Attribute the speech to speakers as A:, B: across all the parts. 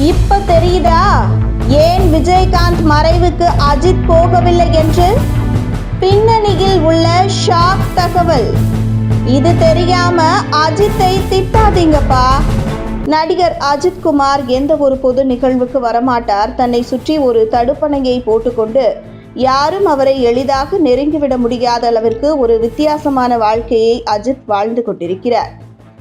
A: இப்ப தெரியுதா? ஏன் விஜயகாந்த் மறைவுக்கு அஜித் போகவில்லை என்று? பின்னணியில் உள்ள ஷாக் தகவல். இது தெரியாம அஜித்தை திட்டாதீங்கப்பா. நடிகர் அஜித் குமார் எந்த ஒரு பொது நிகழ்வுக்கு வரமாட்டார். தன்னை சுற்றி ஒரு தடுப்பணையை போட்டுக்கொண்டு யாரும் அவரை எளிதாக நெருங்கிவிட முடியாத அளவிற்கு ஒரு வித்தியாசமான வாழ்க்கையை அஜித் வாழ்ந்து கொண்டிருக்கிறார்.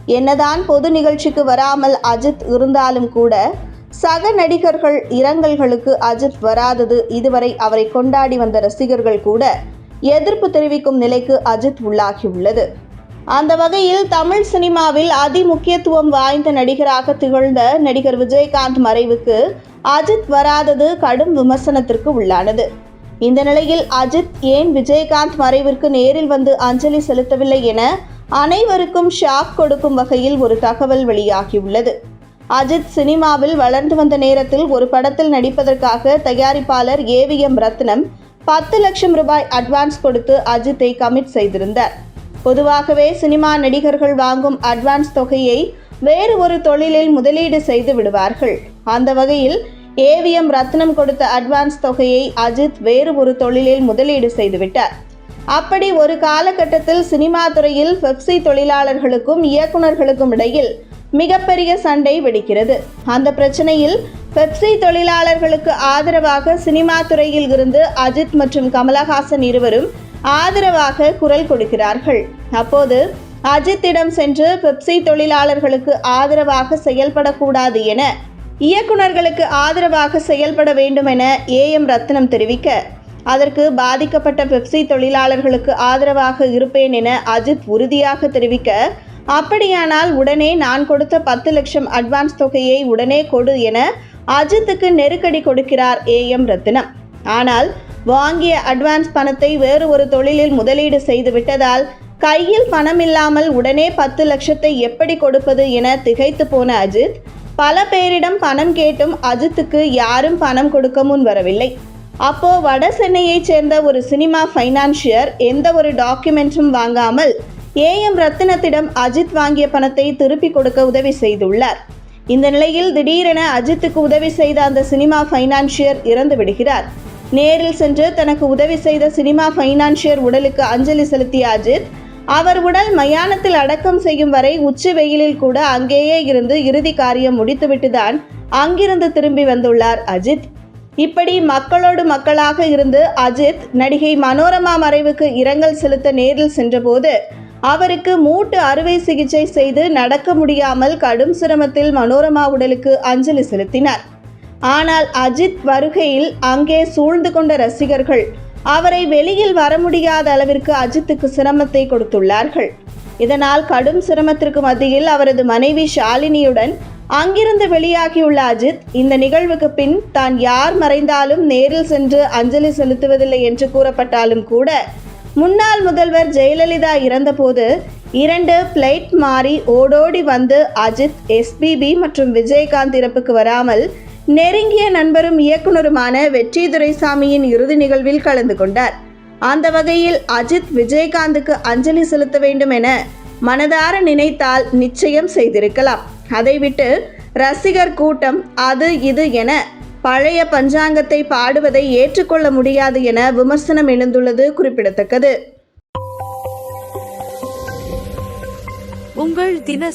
A: என்னதான் பொது நிகழ்ச்சிக்கு வராமல் அஜித் இருந்தாலும் கூட சக நடிகர்கள் இரங்கல்களுக்கு அஜித் வராதது இதுவரை அவரை கொண்டாடி வந்த ரசிகர்கள் கூட எதிர்ப்பு தெரிவிக்கும் நிலைக்கு அஜித் உள்ளாகியுள்ளது. அந்த வகையில் தமிழ் சினிமாவில் அதி முக்கியத்துவம் வாய்ந்த நடிகராக திகழ்ந்த நடிகர் விஜயகாந்த் மறைவுக்கு அஜித் வராதது கடும் விமர்சனத்திற்கு உள்ளானது. இந்த நிலையில் அஜித் ஏன் விஜயகாந்த் மறைவிற்கு நேரில் வந்து அஞ்சலி செலுத்தவில்லை என அனைவருக்கும் ஷாக் கொடுக்கும் வகையில் ஒரு தகவல் வெளியாகியுள்ளது. அஜித் சினிமாவில் வளர்ந்து வந்த நேரத்தில் ஒரு படத்தில் நடிப்பதற்காக தயாரிப்பாளர் ஏவிஎம் ரத்னம் பத்து லட்சம் ரூபாய் அட்வான்ஸ் கொடுத்து அஜித்தை கமிட் செய்திருந்தார். பொதுவாகவே சினிமா நடிகர்கள் வாங்கும் அட்வான்ஸ் தொகையை வேறு ஒரு தொழிலில் முதலீடு செய்து விடுவார்கள். அந்த வகையில் ஏவிஎம் ரத்னம் கொடுத்த அட்வான்ஸ் தொகையை அஜித் வேறு ஒரு தொழிலில் முதலீடு செய்துவிட்டார் அப்படி ஒரு காலகட்டத்தில் சினிமா துறையில் பெப்சி தொழிலாளர்களுக்கும் இயக்குனர்களுக்கும் இடையில் மிகப்பெரிய சண்டை வெடிக்கிறது. அந்த பிரச்சனையில் பெப்சி தொழிலாளர்களுக்கு ஆதரவாக சினிமா துறையில் இருந்து அஜித் மற்றும் கமலஹாசன் இருவரும் ஆதரவாக குரல் கொடுக்கிறார்கள். அப்போது அஜித்திடம் சென்று பெப்சி தொழிலாளர்களுக்கு ஆதரவாக செயல்படக்கூடாது என இயக்குனர்களுக்கு ஆதரவாக செயல்பட வேண்டும் என ஏஎம் ரத்னம் தெரிவிக்க அதற்கு பாதிக்கப்பட்ட பெப்சி தொழிலாளர்களுக்கு ஆதரவாக இருப்பேன் என அஜித் உறுதியாக தெரிவிக்க அப்படியானால் உடனே நான் கொடுத்த பத்து லட்சம் அட்வான்ஸ் தொகையை உடனே கொடு என அஜித்துக்கு நெருக்கடி கொடுக்கிறார் ஏஎம் ரத்னம். ஆனால் வாங்கிய அட்வான்ஸ் பணத்தை வேறு ஒரு தொழிலில் முதலீடு செய்து விட்டதால் கையில் பணம் இல்லாமல் உடனே பத்து லட்சத்தை எப்படி கொடுப்பது என திகைத்து போன அஜித் பல பேரிடம் பணம் கேட்டும் அஜித்துக்கு யாரும் பணம் கொடுக்க முன் வரவில்லை. அப்போ வட சென்னையைச் சேர்ந்த ஒரு சினிமா ஃபைனான்சியர் எந்த ஒரு டாக்குமெண்ட்ஸும் வாங்காமல் ஏஎம் ரத்தினத்திடம் அஜித் வாங்கிய பணத்தை திருப்பி கொடுக்க உதவி செய்துள்ளார். இந்த நிலையில் திடீரென அஜித்துக்கு உதவி செய்த அந்த சினிமா ஃபைனான்சியர் இறந்து விடுகிறார். நேரில் சென்று தனக்கு உதவி செய்த சினிமா ஃபைனான்சியர் உடலுக்கு அஞ்சலி செலுத்திய அஜித் அவர் உடல் மயானத்தில் அடக்கம் செய்யும் வரை உச்சி வெயிலில் கூட அங்கேயே இருந்து இறுதி காரியம் முடித்துவிட்டுதான் அங்கிருந்து திரும்பி வந்துள்ளார் அஜித். இப்படி மக்களோடு மக்களாக இருந்து அஜித் நடிகை மனோரமா மறைவுக்கு இரங்கல் செலுத்த நேரில் சென்றபோது அவருக்கு மூட்டு அறுவை சிகிச்சை செய்து நடக்க முடியாமல் கடும் சிரமத்தில் மனோரமா உடலுக்கு அஞ்சலி செலுத்தினார். ஆனால் அஜித் வருகையில் அங்கே சூழ்ந்து கொண்ட ரசிகர்கள் அவரை வெளியில் வர முடியாத அளவிற்கு அஜித்துக்கு சிரமத்தை கொடுத்துள்ளார்கள். இதனால் கடும் சிரமத்திற்கு மத்தியில் அவரது மனைவி ஷாலினியுடன் அங்கிருந்து வெளியாகியுள்ள அஜித் இந்த நிகழ்வுக்கு பின் தான் யார் மறைந்தாலும் நேரில் சென்று அஞ்சலி செலுத்துவதில்லை என்று கூறப்பட்டாலும் கூட முன்னாள் முதல்வர் ஜெயலலிதா இறந்தபோது இரண்டு பிளைட் மாறி ஓடோடி வந்து அஜித் எஸ்பிபி மற்றும் விஜயகாந்த் இறப்புக்கு வராமல் நெருங்கிய நண்பரும் இயக்குனருமான வெற்றி துரைசாமியின் இறுதி நிகழ்வில் கலந்து கொண்டார். அந்த வகையில் அஜித் விஜயகாந்துக்கு அஞ்சலி செலுத்த வேண்டும் என மனதார நினைத்தால் நிச்சயம் செய்திருக்கலாம். அதை விட்டு ரசிகர் கூட்டம் அது இது என பழைய பஞ்சாங்கத்தை பாடுவதை ஏற்றுக்கொள்ள முடியாது என விமர்சனம் எழுந்துள்ளது குறிப்பிடத்தக்கது.
B: உங்கள் தின